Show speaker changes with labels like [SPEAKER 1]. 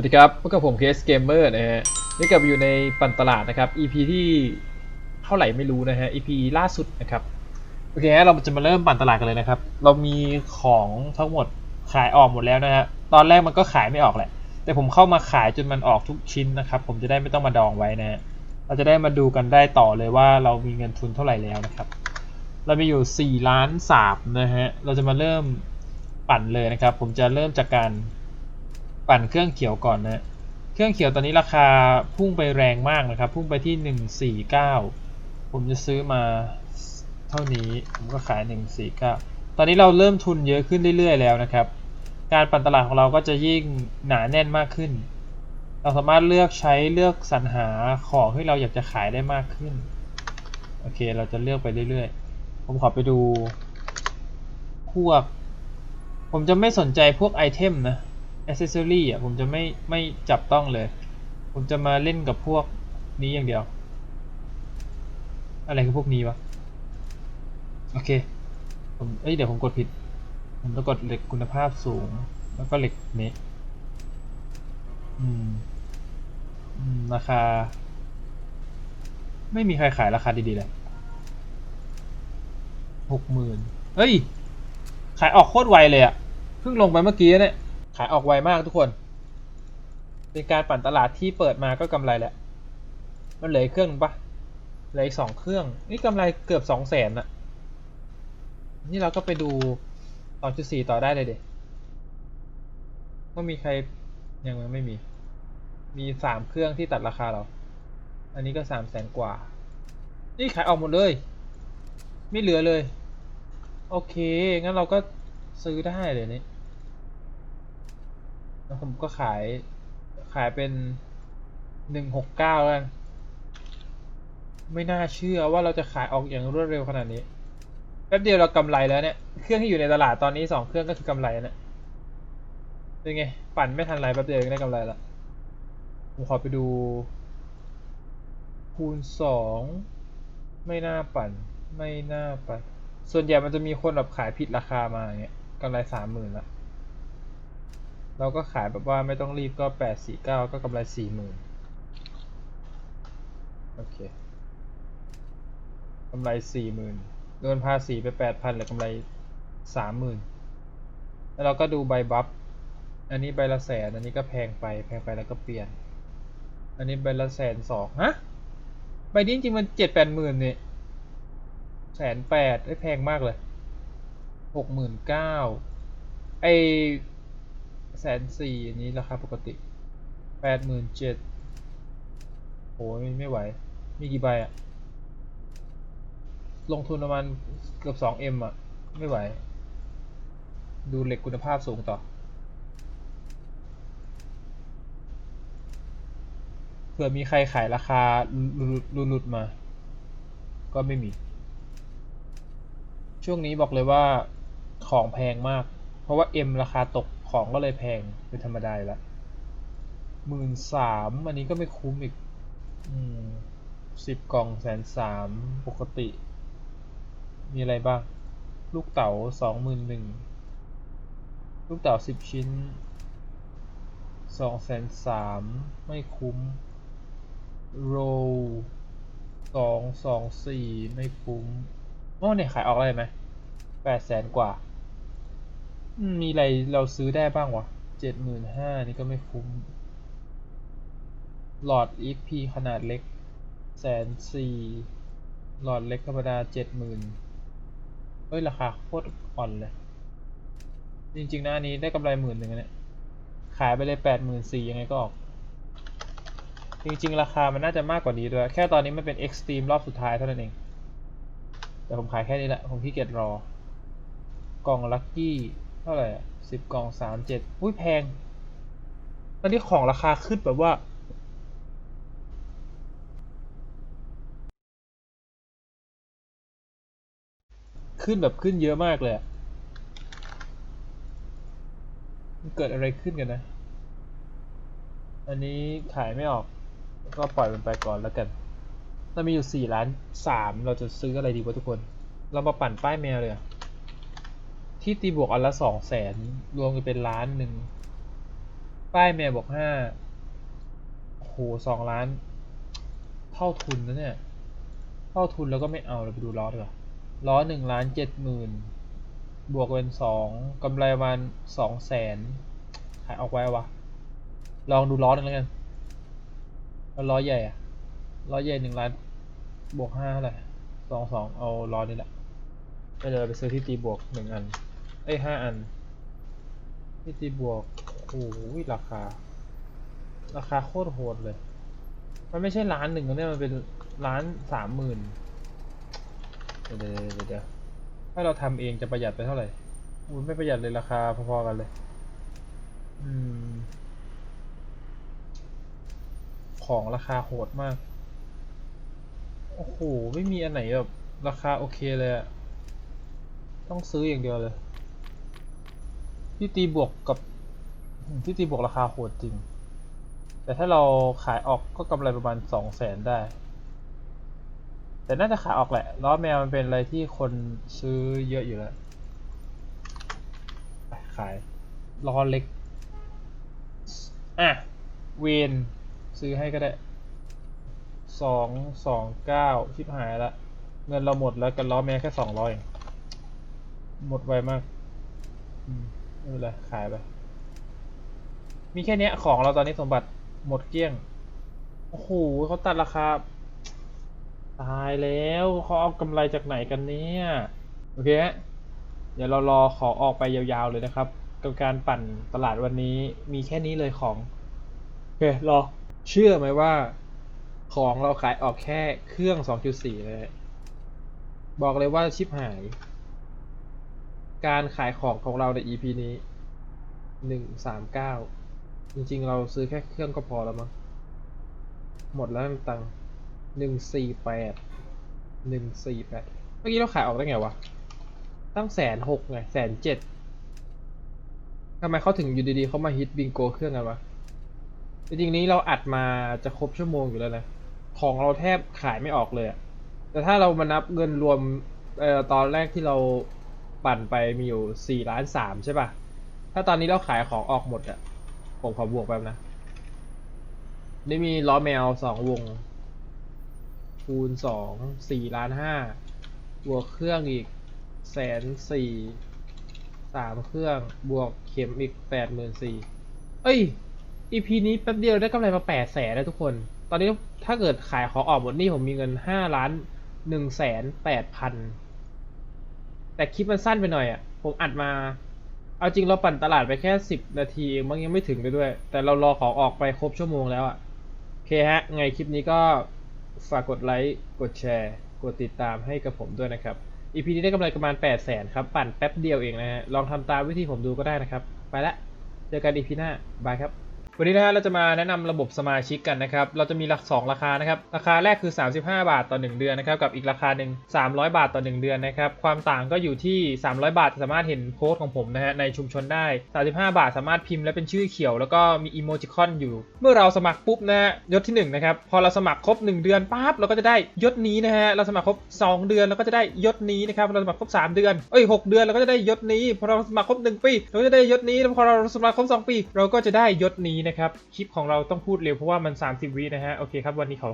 [SPEAKER 1] วัสดีครับพบกับผมเคสเกมเมอร์นะฮะนี่กลับอยู่ในปั่นตลาดนะครับ EP ที่เท่าไหร่ไม่รู้นะฮะ EP ล่าสุดนะครับ โอเคฮะเราจะมาเริ่มปั่นตลาดกันเลยนะครับ เรามีของทั้งหมดขายออกหมดแล้วนะฮะ ตอนแรกมันก็ขายไม่ออกแหละ แต่ผมเข้ามาขายจนมันออกทุกชิ้นนะครับ ผมจะได้ไม่ต้องมาดองไว้นะฮะ เราจะได้มาดูกันได้ต่อเลยว่าเรามีเงินทุนเท่าไหร่แล้วนะครับ เรามีอยู่4ล้านสามนะฮะ เราจะมาเริ่มปั่นเลยนะครับ ผมจะเริ่มจากการ ปั่นเครื่องเขียวก่อนนะเครื่องเขียวตอนนี้ราคาพุ่งไปแรงมากนะครับ พุ่งไปที่ 149 ผมจะซื้อมาเท่านี้ผมก็ขาย 149 ตอนนี้เราเริ่มทุนเยอะขึ้นเรื่อยๆแล้วนะครับ การปั่นตลาดของเราก็จะยิ่งหนาแน่นมากขึ้น เราสามารถเลือกใช้เลือกสรรหาของที่เราอยากจะขายได้มากขึ้นโอเคเราจะเลือกไปเรื่อยๆ ผมขอไปดูพวก ผมจะไม่สนใจพวกไอเทมนะ อ c เซ s ซอรี่อะผมจะไม่ไม่จับต้องเลย ผมจะมาเล่นกับพวกนี้อย่างเดียว อะไรคือพวกนี้วะ โอเค ผมเอ้ยเดี๋ยวผมกดผิด ผมต้องกดเหล็กคุณภาพสูง แล้วก็เหล็กนี้อืมอืมราคา ไม่มีใครขายราคาดีๆเลยหกหมื่นเฮ้ย ขายออกโคตรไวเลยอะเพิ่งลงไปเมื่อกี้เนี่ย ขายออกไวมากทุกคน เป็นการปั่นตลาดที่เปิดมาก็กำไรแหละ มันเหลือเครื่องปะเหลืออีกสองเครื่อง นี่กำไรเกือบสองแสนอะนี่เราก็ไปดูสองจุดสี่ต่อได้เลยเด็ว่มีใครยังไม่มี มีสามเครื่องที่ตัดราคาเรา อันนี้ก็สามแสนกว่า นี่ขายออกหมดเลย ไม่เหลือเลย โอเค งั้นเราก็ซื้อได้เลยนี่ แล้วผมก็ขายขายเป็นหนึ่งหกเก้าแล้วกันไม่น่าเชื่อว่าเราจะขายออกอย่างรวดเร็วขนาดนี้แป๊บเดียวเรากำไรแล้วเนี่ย เครื่องที่อยู่ในตลาดตอนนี้สองเครื่องก็คือกำไรเนี่ยเป็นไง ปั่นไม่ทันไรแป๊บเดียวก็ได้กำไรล้วผมขอไปดู คูณสองไม่น่าปั่น ไม่น่าปั่น ส่วนใหญ่มันจะมีคนแบบขายผิดราคามาอย่างเงี้ยกำไรสามหมื่นละ เราก็ขายแบบว่าไม่ต้องรีบก็แปดสี่เก้าก็กำไรสี่หมื่นโอเคกำไรสี่หมื่นโดนภาษีไปแปดพันเหลือกำไรสามหมื่นแล้วเราก็ดูใบบัฟอันนี้ใบละแสนอันนี้ก็แพงไปแพงไปแล้วก็เปลี่ยน อันนี้ใบละแสนสองฮะใบนี้จริงมันเจ็ดแปดหมื่นเนี่ยแสนแปดได้แพงมากเลยหกหมื่นเก้าไอ แสนสี่อันนี้ราคาปกติแปดหมื่นเจ็ดโหไม่ไม่ไหว มีกี่ใบอะลงทุนประมาณเกือบสองเอ็มอะไม่ไหว ดูเหล็กคุณภาพสูงต่อ เผื่อมีใครขายราคาหลุดหลุดหลุดมา ก็ไม่มี ช่วงนี้บอกเลยว่าของแพงมาก เพราะว่า M ราคาตก ของก็เลยแพงเป็นธรรมดาแล้วหมื่นสามอันนี้ก็ไม่คุ้มอีกสิบกล่องแสนสามปกติ มีอะไรบ้าง ลูกเต๋าสองหมื่นหนึ่งลูกเต๋าสิบชิ้นสองแสนสามไม่คุ้มโรสองสองสี่ไม่คุ้มอ๋อเนี่ยขายออกอะไรไหมแปดแสนกว่า มีอะไรเราซื้อได้บ้างวะเจ็ดหมื่นห้านี่ก็ไม่คุ้ม หลอด XP ขนาดเล็กแสนสี่หลอดเล็กธรรมดาเจ็ดหมื่นเฮ้ย ราคาโคตรอ่อนเลย จริงๆนะอันนี้ได้กำไรหมื่นหนึ่งเนี่ย ขายไปเลยแปดหมื่นสี่ยังไงก็ออก จริงๆ ราคามันน่าจะมากกว่านี้ด้วย แค่ตอนนี้มันเป็น Extreme รอบสุดท้ายเท่านั้นเอง แต่ผมขายแค่นี้แหละ ผมขี้เกียจรอ กล่องลัคกี้ ท่าไหร่สิบกล่องสามเจ็ดอุ้ยแพง ตอนนี้ของราคาขึ้นแบบว่า ขึ้นแบบขึ้นเยอะมากเลยมันเกิดอะไรขึ้นกันนะ อันนี้ขายไม่ออก ก็ปล่อยมันไปก่อนแล้วกันเรามีอยู่สี่ล้านสามเราจะซื้ออะไรดีวะทุกคน เรามาปั่นป้ายแมวเลยอะ ที่ตีบวกอันละสองแสนรวมกันเป็นล้านหนึ่งป้ายแมวบอกห้าโหสองล้าน เท่าทุนนะเนี่ย เท่าทุนแล้วก็ไม่เอาเราไปดูล้อดีกว่าล้อหนึ่งล้านเจ็ดหมื่นบวกเป็นสองกำไรประมาณสองแสนขายออกไว้วะลองดูล้อหนึงแล้วกันแล้วล้อใหญ่อะล้อใหญ่หนึ่งล้านบวกห้าเท่าไหร่สองสองเอาล้อนี้แหละก็เดี๋ยวไปซื้อที่ตีบวกหนึ่งอัน เอ้ยห้าอันที่ตีบวกโอ้โหราคา ราคาโคตรโหดเลย มันไม่ใช่ล้านหนึ่งนะเนี่ยมันเป็นล้านสามหมื่นเดี๋ยวเดี๋ยวเดี๋ยวเดี๋ยวถ้าเราทำเองจะประหยัดไปเท่าไหร่อุ้ยไม่ประหยัดเลยราคาพอๆกันเลย อืม ของราคาโหดมาก โอ้โห ไม่มีอันไหนแบบราคาโอเคเลยอะต้องซื้ออย่างเดียวเลย ที่ตีบวกกับที่ตีบวกราคาโหดจริง แต่ถ้าเราขายออกก็กำไรประมาณสองแสนได้ แต่น่าจะขายออกแหละล้อแมวมันเป็นอะไรที่คนซื้อเยอะอยู่แล้ว ขายล้อเล็ก อะ เวนซื้อให้ก็ได้สองสองเก้าชิบหายละเงินเราหมดแล้วกันล้อแมวแค่สองร้อยหมดไวมาก อืม ไม่เป็นไรขายไป มีแค่เนี้ยของเราตอนนี้สมบัติหมดเกลี้ยง โอ้โหเขาตัดราคา ตายแล้วเขาเอากำไรจากไหนกันเนี่ย โอเคฮะเดี๋ยวเรารอของออกไปยาวๆเลยนะครับกับการปั่นตลาดวันนี้มีแค่นี้เลยของ โอเครอ เชื่อไหมว่า ของเราขายออกแค่เครื่อง 2.4 เลย บอกเลยว่าชิปหาย การขายของของเราใน EP นี้139จริงๆ เราซื้อแค่เครื่องก็พอแล้วมั้งหมดแล้วตังหนึ่งสี่แปดหนึ่งสี่แปดเมื่อกี้เราขายออกได้ไงวะ ตั้งแสนหกไงแสนเจ็ดทำไมเขาถึงอยู่ดีๆเขามาฮิตบิงโกเครื่องกันวะ จริงๆนี้เราอัดมาจะครบชั่วโมงอยู่แล้วนะ ของเราแทบขายไม่ออกเลยอะแต่ถ้าเรามานับเงินรวมเอ่อตอนแรกที่เรา ปั่นไปมีอยู่สี่ล้านสามใช่ป่ะ ถ้าตอนนี้เราขายของออกหมดอะผมขอบวกแป๊บนะ นี่มีล้อแมวสองวง คูณสองสี่ล้านห้าบวกเครื่องอีกแสนสี่สามเครื่องบวกเข็มอีกแปดหมื่นสี่เอ้ย EP นี้แป๊บเดียวได้กำไรมาแปดแสนแล้วทุกคน ตอนนี้ถ้าเกิดขายของออกหมดนี่ผมมีเงินห้าล้านหนึ่งแสนแปดพัน แต่คลิปมันสั้นไปหน่อยอะ ผมอัดมา เอาจริงเราปั่นตลาดไปแค่สิบนาทีเองมันยังไม่ถึงเลยด้วย แต่เรารอของออกไปครบชั่วโมงแล้วอะ โอเคฮะ ไงคลิปนี้ก็ฝากกดไลค์ กดแชร์ กดติดตามให้กับผมด้วยนะครับ EP นี้ได้กำไรประมาณ 8 0 0แสนครับ ปั่นแป๊บเดียวเองนะฮะ ลองทำตามวิธีผมดูก็ได้นะครับ ไปละ เจอกัน EP หน้า บายครับ วันนี้นะฮะเราจะมาแนะนำระบบสมาชิกกันนะครับ เราจะมีหลัก 2 ราคานะครับ ราคาแรกคือ 35 บาทต่อ 1 เดือนนะครับ กับอีกราคาหนึ่ง300 บาทต่อ 1 เดือนนะครับ ความต่างก็อยู่ที่ 300 บาทสามารถเห็นโพสต์ของผมนะฮะในชุมชนได้ 35 บาทสามารถพิมพ์และเป็นชื่อเขียว แล้วก็มีอีโมจิคอนอยู่ เมื่อเราสมัครปุ๊บนะฮะยศที่1นะครับ พอเราสมัครครบ 1 เดือนปั๊บเราก็จะได้ยศนี้นะฮะ เราสมัครครบ 2 เดือนเราก็จะได้ยศนี้นะครับ เราสมัครครบ 3 เดือน เอ้ย 6 เดือนเราก็จะได้ยศนี้ พอเราสมัครครบ 1 ปี เราก็จะได้ยศนี้ แล้วพอเราสมัครครบ 2 ปี เราก็จะได้ยศนี้นะครับ คลิปของเราต้องพูดเร็วเพราะว่ามัน 30 วินะฮะ โอเคครับ วันนี้ขอ